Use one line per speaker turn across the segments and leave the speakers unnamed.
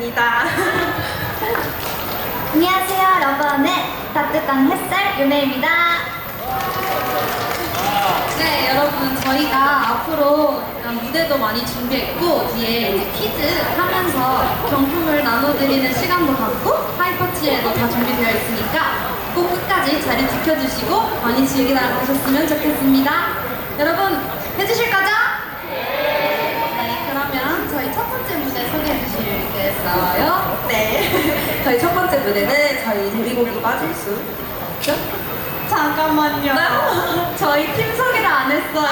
아연입니다.
안녕하세요, 러브원의 따뜻한 햇살 유메입니다.
네, 여러분 저희가 앞으로 무대도 많이 준비했고 뒤에 이제 퀴즈 하면서 경품을 나눠드리는 시간도 갖고 하이퍼치에도 다 준비되어 있으니까 꼭 끝까지 자리 지켜주시고 많이 즐기다 가셨으면 좋겠습니다. 여러분 해주실 거죠? 주시겠어요?
네. 저희 첫 번째 무대는 저희 데뷔곡이 빠질 수 있죠?
잠깐만요. 저희 팀 소개를 안 했어요.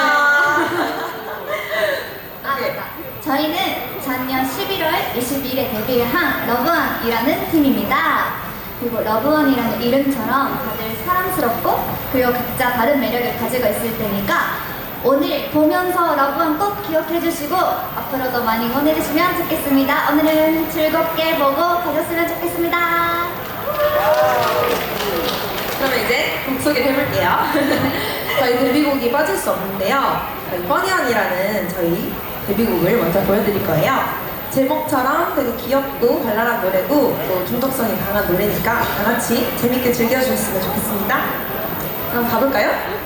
아, 맞다. 저희는 작년 11월 22일에 데뷔한 러브원이라는 팀입니다. 그리고 러브원이라는 이름처럼 다들 사랑스럽고 그리고 각자 다른 매력을 가지고 있을 테니까 오늘 보면서 러브원 꼭 기억해 주시고 앞으로도 많이 응원해 주시면 좋겠습니다. 오늘은 즐겁게 보고 가셨으면 좋겠습니다.
그러면 이제 곡 소개를 해볼게요. 저희 데뷔곡이 빠질 수 없는데요. 저희 퍼니언이라는 저희 데뷔곡을 먼저 보여드릴 거예요. 제목처럼 되게 귀엽고 발랄한 노래고 또 중독성이 강한 노래니까 다 같이 재밌게 즐겨주셨으면 좋겠습니다. 그럼 가볼까요?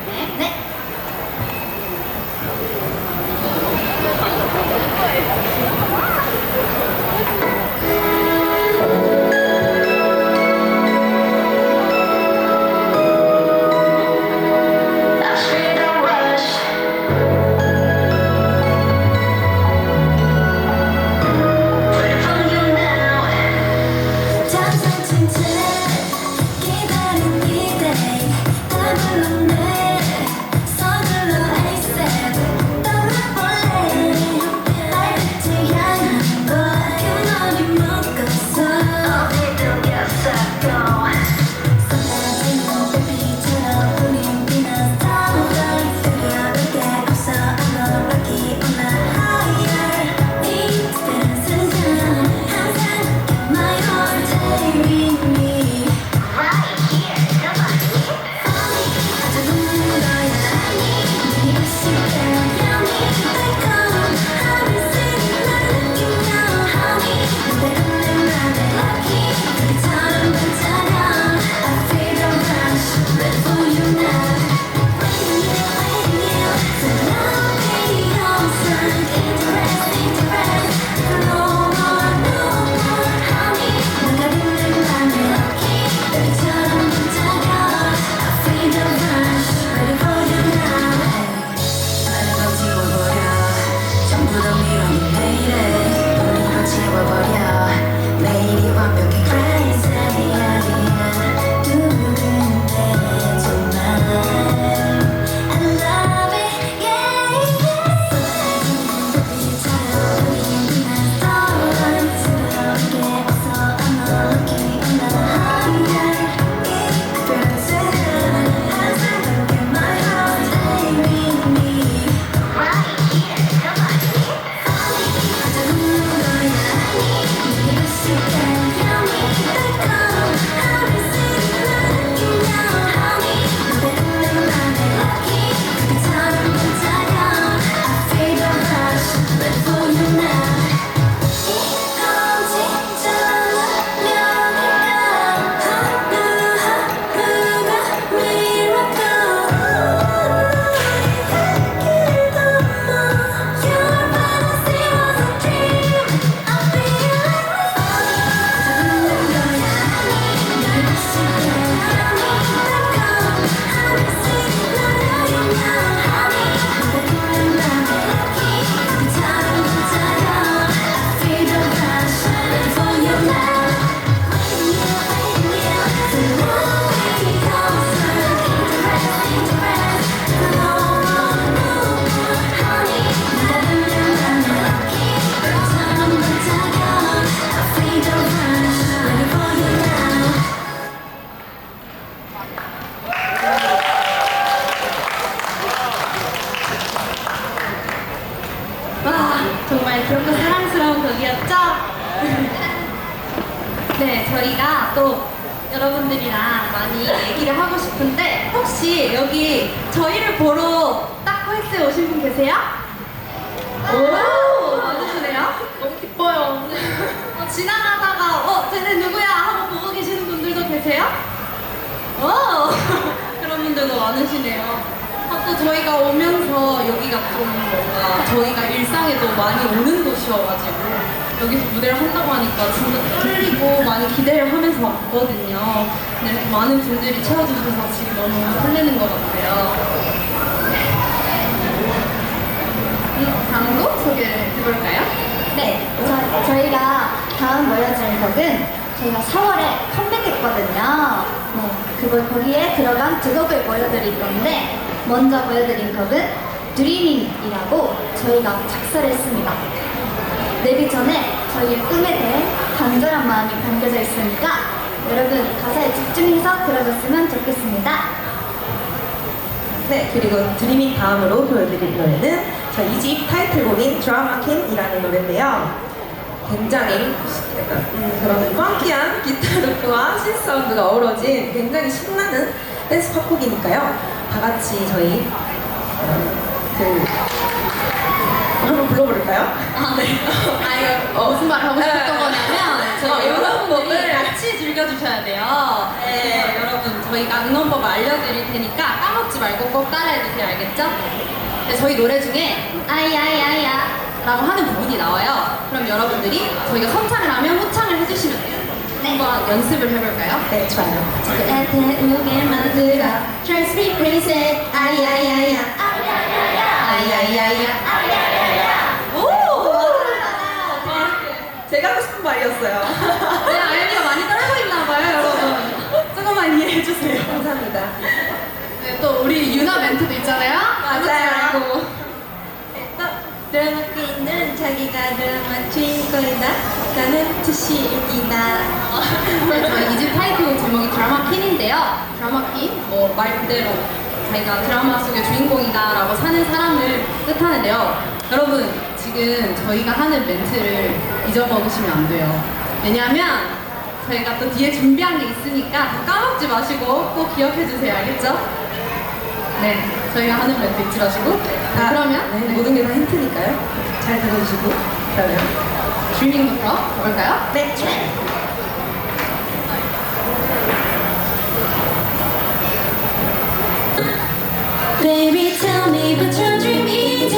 떨리고 많이 기대를 하면서 왔거든요. 근데 이렇게 많은 분들이 채워주셔서 지금 너무 설레는 것 같아요. 음, 다음 곡 소개해볼까요?
네, 저, 저희가 다음 보여드릴 곡은 저희가 4월에 컴백했거든요. 네, 그걸 거기에 들어간 두 곡을 보여드릴 건데 먼저 보여드린 곡은 드리밍이라고 저희가 작사를 했습니다. 데뷔 전에 저희의 꿈에 대해 간절한 마음이 담겨져 있으니까 여러분 가사에 집중해서 들어줬으면 좋겠습니다.
네, 그리고 드리밍 다음으로 보여드릴 노래는 저희 2집 타이틀곡인 드라마킨이라는 노래인데요. 굉장히 약간 음, 그런 펑키한 기타 루프와 신스 사운드가 어우러진 굉장히 신나는 댄스 팝곡이니까요. 다 같이 저희 어, 그 한번 불러볼까요?
아, 네. 아, 이거 어, 무슨 말을 하고 싶었던
네.
거냐면,
어,
여러분들이
응원법을
같이 즐겨주셔야 돼요. 네. 여러분, 저희가 응원법 알려드릴 테니까 까먹지 말고 꼭 따라해주세요. 알겠죠? 네, 저희 노래 중에, 아이아이아이야. 라고 하는 부분이 나와요. 그럼 여러분들이 저희가 선창을 하면 호창을 해주시면 돼요. 한번 연습을 해볼까요?
네, 좋아요.
저한테 우게 만들어 Drives me crazy 아이아이아이야 아이아이아이야 오! 맞아요
싶은 말이었어요.
제 아이디가 많이 떨고 있나 봐요 여러분. 조금만 이해해 주세요.
감사합니다.
네, 또 우리 유나 멘트도 있잖아요.
맞아요.
드라마끼는 자기가 드라마 주인공이다. 나는 투시입니다. 저희 이집 타이틀곡 제목이 드라마 퀸인데요. 드라마 퀸 뭐 말 그대로 자기가 드라마 속의 주인공이다 라고 사는 사람을 뜻하는데요. 여러분 지금 저희가 하는 멘트를 잊어먹으시면 안 돼요. 왜냐하면 저희가 또 뒤에 준비한 게 있으니까 다 까먹지 마시고 꼭 기억해 주세요. 알겠죠? 네. 저희가 하는 멘트 잊지 마시고. 자, 그러면
네, 모든 게 다 힌트니까요. 잘 들어주시고. 그러면
드리밍부터 가볼까요?
네,
Baby, tell me what your dream is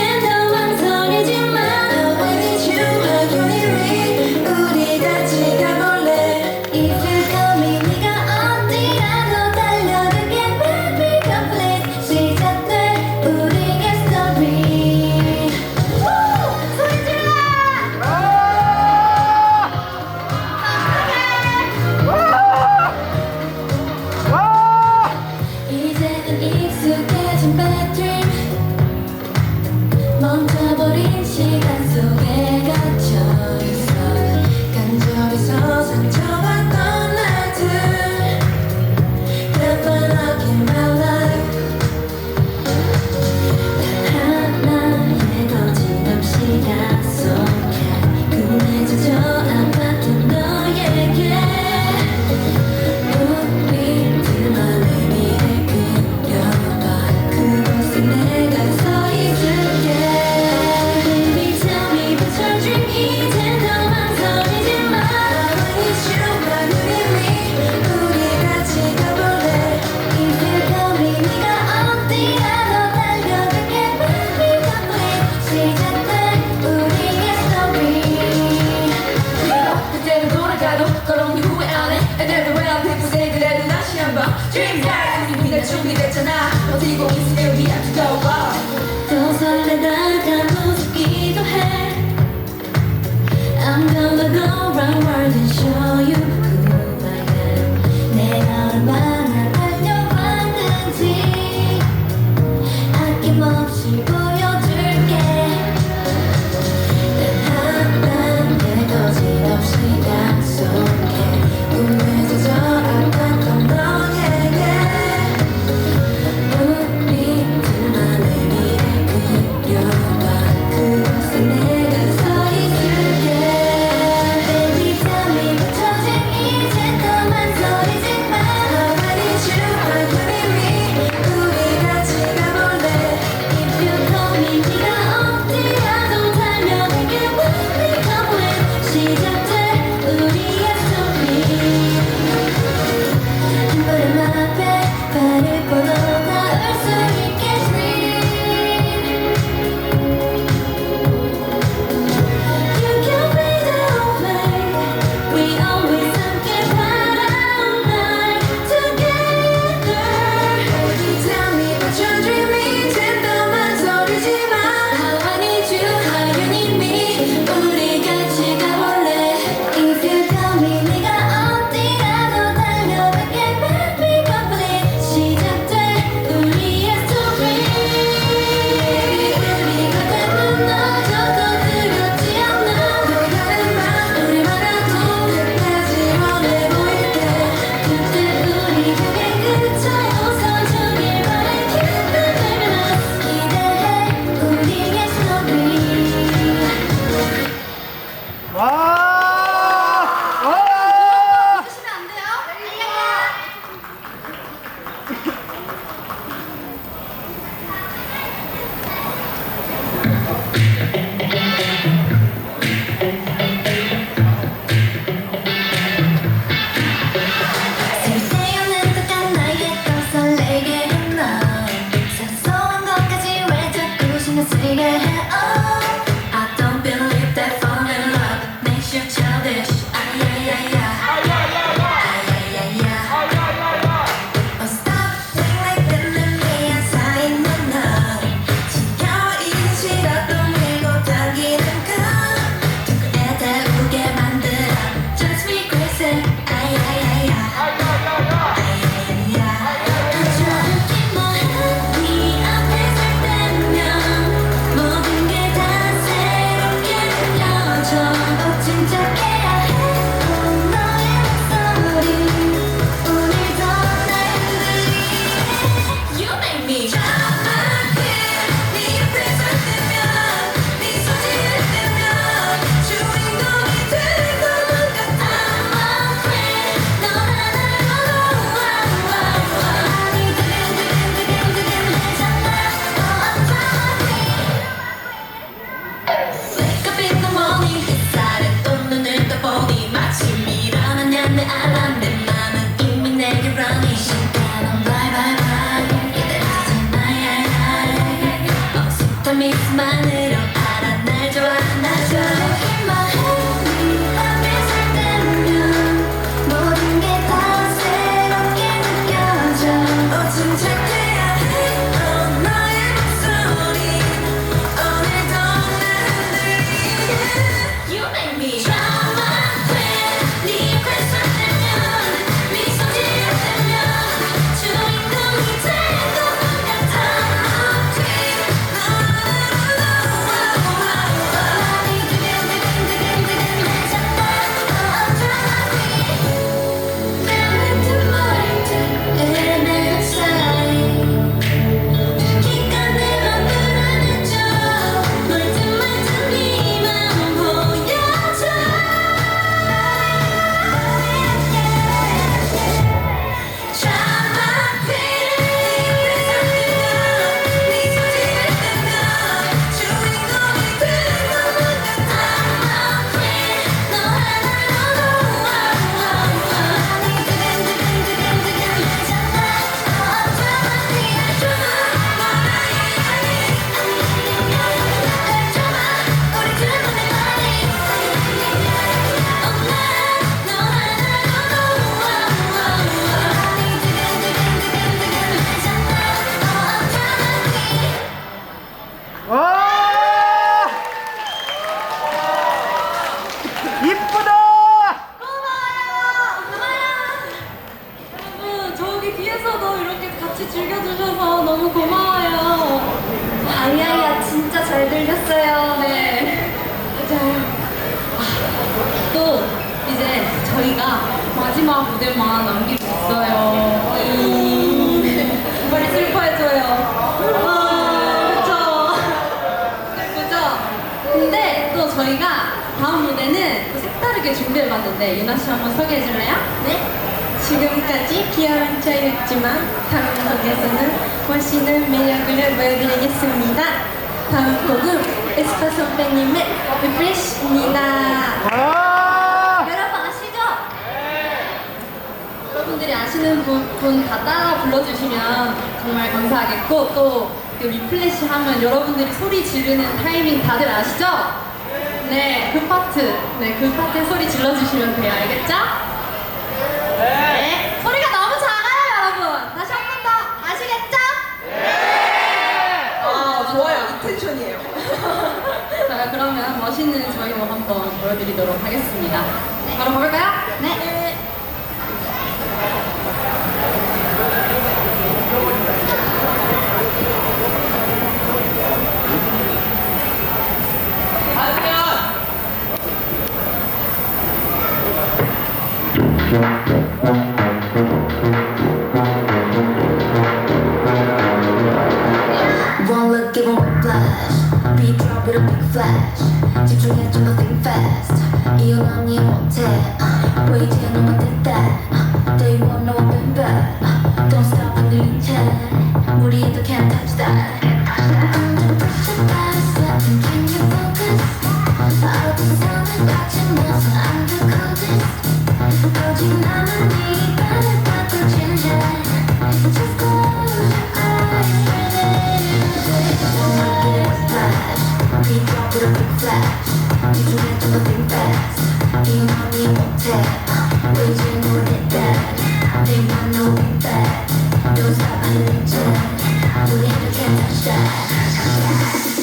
oh.
님의 리프레시입니다.
와!
여러분 아시죠?
여러분들이 아시는 분다 따라 불러주시면 정말 감사하겠고 또 그 리플래시 하면 여러분들이 소리 지르는 타이밍 다들 아시죠? 네, 그 파트. 네, 그 파트에 소리 질러주시면 돼요. 알겠죠? 네. 소리가 너무 작아요, 여러분. 다시 한 번 더. 아시겠죠?
아, 좋아요. 이 텐션이에요.
자, 그러면 멋있는 저희 곡 한번 보여드리도록 하겠습니다. 바로 가볼까요?
네.
One look. Beat drop with a big flash. 집중해 좀 nothing fast. 이유는 못해. Uh, 보이지 않는 what did that. Uh, Day one, no one been bad. Uh, Don't stop 흔들린 채. 무리해도 can't touch that. Under pressure, body sweating, can you focus? 어떤 선을 닿지 못해, I'm the coldest. 오직 나만 네 발을 바꿔 Beat drop with a big flash. 집중해 좀 nothing fast. 이유는 못해. 보이지 못해 that. They want no big bad. Don't stop 흔들린 채. 우리도 can't touch that.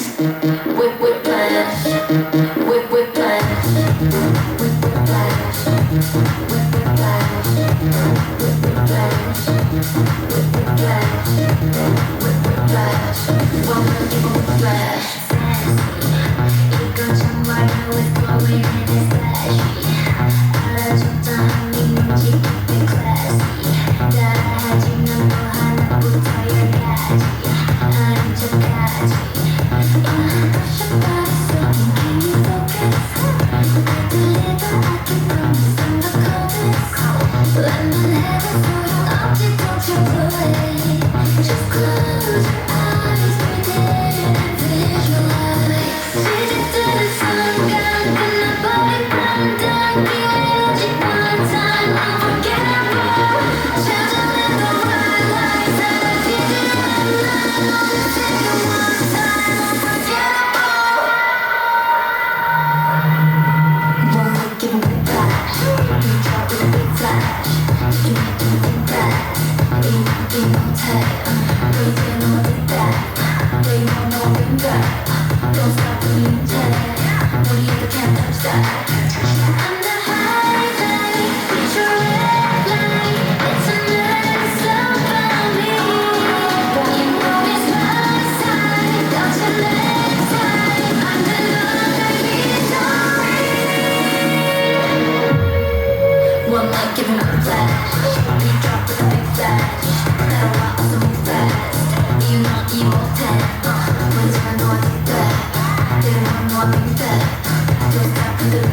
do it,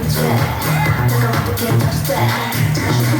don't forget to
stay.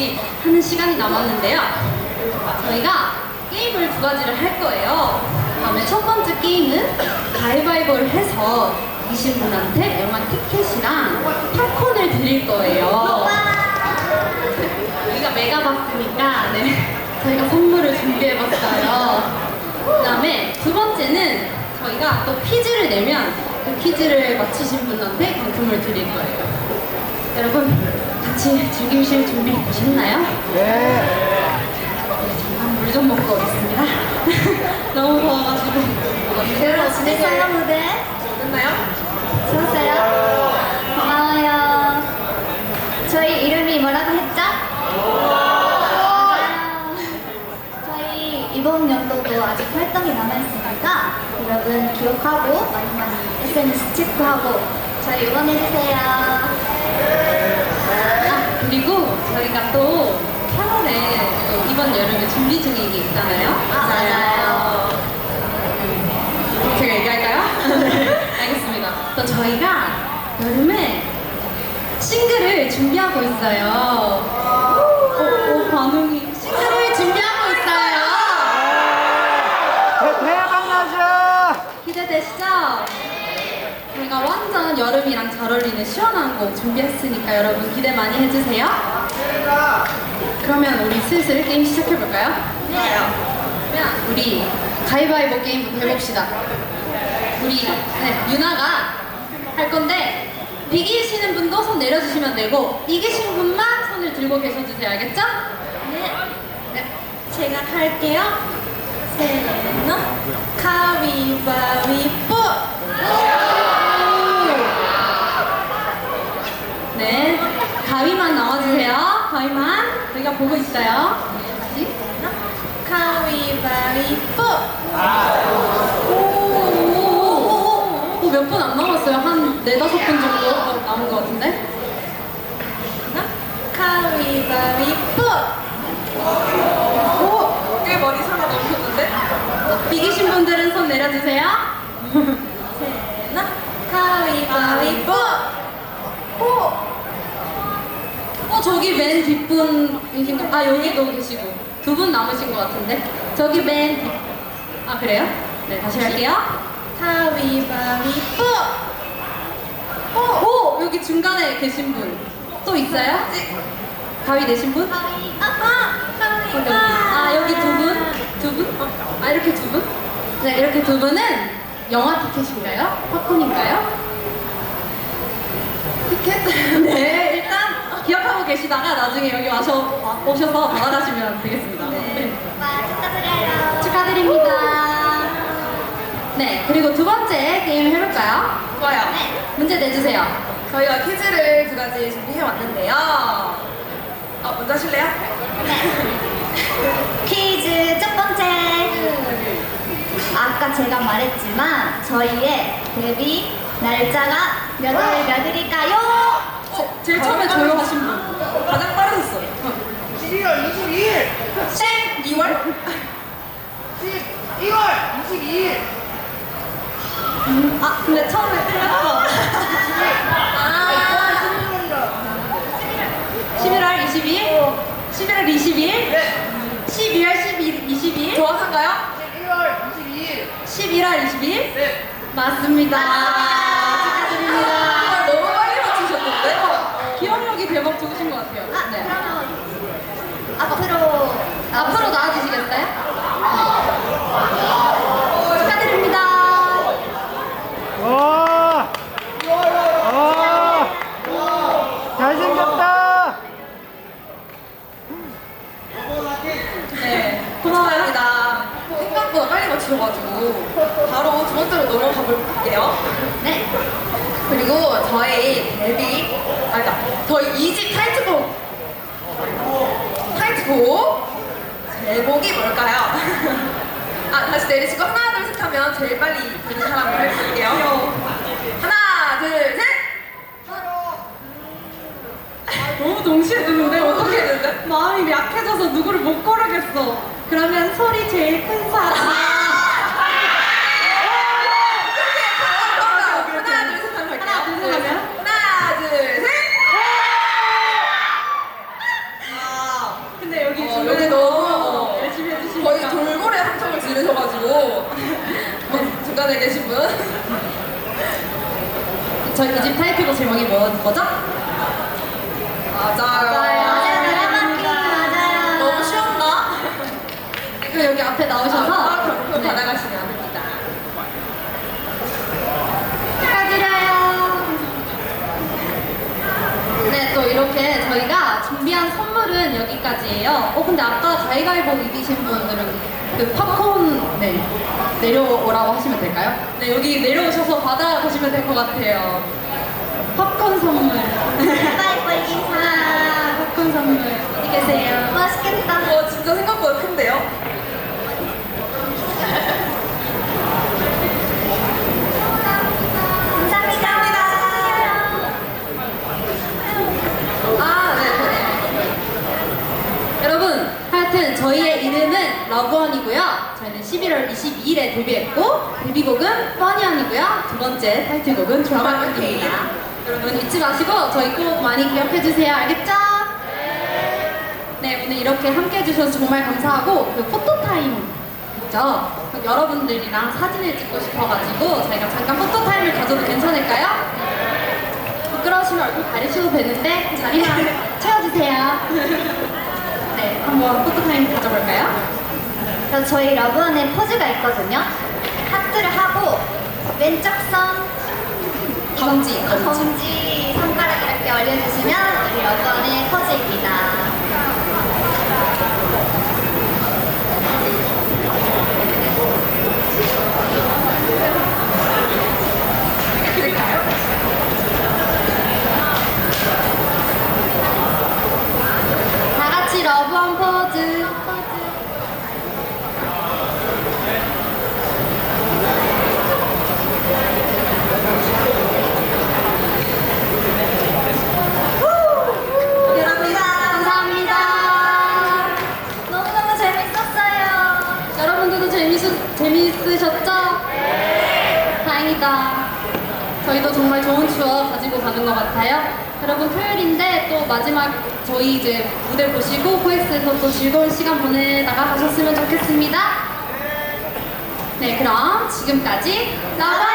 같이 하는 시간이 남았는데요. 저희가 게임을 두 가지를 할 거예요. 다음에 첫 번째 게임은 가위바위보를 해서 이신 분한테 영화 티켓이랑 팝콘을 드릴 거예요. 우리가 메가박스니까 네, 저희가 선물을 준비해봤어요. 그 다음에 두 번째는 저희가 또 퀴즈를 내면 그 퀴즈를 맞히신 분한테 경품을 드릴 거예요. 여러분 같이 즐기실 준비 되셨나요?
네.
잠깐 물 좀 먹고 오겠습니다. 너무 더워가지고.
여러분 재밌었나 무대?
됐나요?
좋았어요? 고마워요. 저희 이름이 뭐라고 했죠? 맞아요. 저희 이번 연도도 아직 활동이 남아있으니까 여러분 기억하고 많이 많이 SNS 체크하고 저희 응원해주세요.
아, 그리고 저희가 또 8월에 또 이번 여름에 준비 중인 게 있잖아요.
아, 맞아요.
제가 얘기할까요? 네. 알겠습니다. 또 저희가 여름에 싱글을 준비하고 있어요. 오, 오, 반응이. 싱글을 준비하고 있어요.
대- 대박 나죠?
기대되시죠? 저희가 완전 여름이랑 잘 어울리는 시원한 곡 준비했으니까 여러분 기대 많이 해주세요. 그러면 우리 슬슬 게임 시작해볼까요?
네.
그러면 우리 가위바위보 게임부터 해봅시다. 우리 네, 유나가 할 건데 이기시는 분도 손 내려주시면 되고 이기신 분만 손을 들고 계셔주세요. 알겠죠?
네.
네.
제가 할게요. 세, 넷, 가위바위보!
네. 가위만 나와주세요. 가위만. 저희가 보고 있어요. 네.
가위바위보!
몇분 안 남았어요. 한 네다섯 분 정도 남은 것 같은데?
가위바위보!
오! 꽤 머리 살아 넘겼는데?
이기신 분들은 손 내려주세요.
세, 넷, 가위바위보!
오! 어, 저기 맨 뒷분이신 거, 아, 여기도 계시고. 두 분 남으신 것 같은데? 저기 맨 뒷, 아, 그래요? 네, 다시 할게요.
가위바위보!
오! 오! 여기 중간에 계신 분. 또 있어요? 가위 내신 분?
가위, 아하!
여기, 여기. 아, 여기 두 분? 두 분? 어, 아, 이렇게 두 분? 네, 이렇게 두 분은 영화 티켓인가요? 팝콘인가요? 티켓? 네, 계시다가 나중에 여기 와서, 와- 오셔서 받아가시면 되겠습니다. 네.
와, 축하드려요.
축하드립니다. 네, 그리고 두 번째 게임 해볼까요?
좋아요.
네.
문제 내주세요.
저희가 퀴즈를 두 가지 준비해 왔는데요. 어, 먼저 하실래요?
퀴즈 첫 번째. 아까 제가 말했지만 저희의 데뷔 날짜가 몇 월 몇일일까요?
어, 제일 처음에 조용하신 분.
가장 빠르셨어요.
12월 22일!
땡!
12월?
12월 22일.
아, 근데 처음에 틀렸어. 아,
11월 22일? 11월 22일?
네.
12월 12일, 22일?
정확한가요?
11월 22일.
11월 22일?
네.
맞습니다. 축하드립니다.
아, 너무 빨리 맞추셨는데?
기억력이 대박 좋으신 것 같아요.
아,
네.
그러면 앞으로
앞으로 나와주시겠어요? 축하드립니다.
와. 와. 잘생겼다.
네, 고맙습니다. 생각보다 빨리 맞추셔가지고 바로 두 번째로 넘어가 볼게요.
네.
그리고 저희 데뷔, 아, 그러니까 저희 2집 타이틀곡 타이틀곡 제목이 뭘까요? 아, 다시 내리시고 하나, 둘, 셋 하면 제일 빨리 되는 사람을 할게요. 하나, 둘, 셋!
너무 동시에 듣는데
어떻게 했는데?
마음이 약해져서 누구를 못 고르겠어. 그러면 소리 제일 큰 사람.
하나, 둘, 셋 하면 할게요.
하나, 둘, 셋 하면?
하나, 둘, 셋! 아,
근데 여기
어,
주변에
여기 너무
열심히 해주시니까
거의 돌고래 함성을 지르셔가지고 어, 중간에 계신 분
저희 이집 타이틀곡 제목이 뭐, 뭐죠?
맞아요.
맞아요.
너무 쉬웠나?
그 여기 앞에 나오셔서
아, 경품
네.
받아가시면 됩니다.
축하드려요. 네, 또 이렇게 저희가 준비한 선물은 여기까지예요. 어, 근데 아까 가위가위보 이기신 분들은 그 팝콘 네, 내려오라고 하시면 될까요? 네, 여기 내려오셔서 받아가시면 될 것 같아요. 팝콘 선물.
이긴 사람.
팝콘 선물. 어디 계세요?
맛있겠다.
어, 진짜 생각보다 큰데요?
감사합니다.
아, 네, 네.
여러분, 하여튼 저희의 이름은 러브원이고요. 저희는 11월 22일에 데뷔했고 데뷔곡은 뻔이언이고요. 두 번째 타이틀곡은 드라마입니다. 여러분 잊지 마시고 저희 꼭 많이 기억해 주세요. 알겠죠? 네, 오늘 이렇게 함께 해주셔서 정말 감사하고 그 포토타임 있죠? 그 여러분들이랑 사진을 찍고 싶어가지고 저희가 잠깐 포토타임을 가져도 괜찮을까요? 부끄러우시면 얼굴 가리셔도 되는데 자리만 채워주세요. 네, 한번 포토타임 가져볼까요?
그래서 저희 러브원에 포즈가 있거든요. 하트를 하고 왼쪽 손
검지, 검지.
검지 손가락 이렇게 올려주시면 우리 러브원의 포즈입니다.
러브원 포즈. 재밌으셨죠? 네. 다행이다. 저희도 정말 좋은 추억 가지고 가는 것 같아요. 여러분 토요일인데 또 마지막 저희 이제 무대 보시고 코엑스에서 또 즐거운 시간 보내다가 가셨으면 좋겠습니다. 네, 그럼 지금까지 나반이었습니다.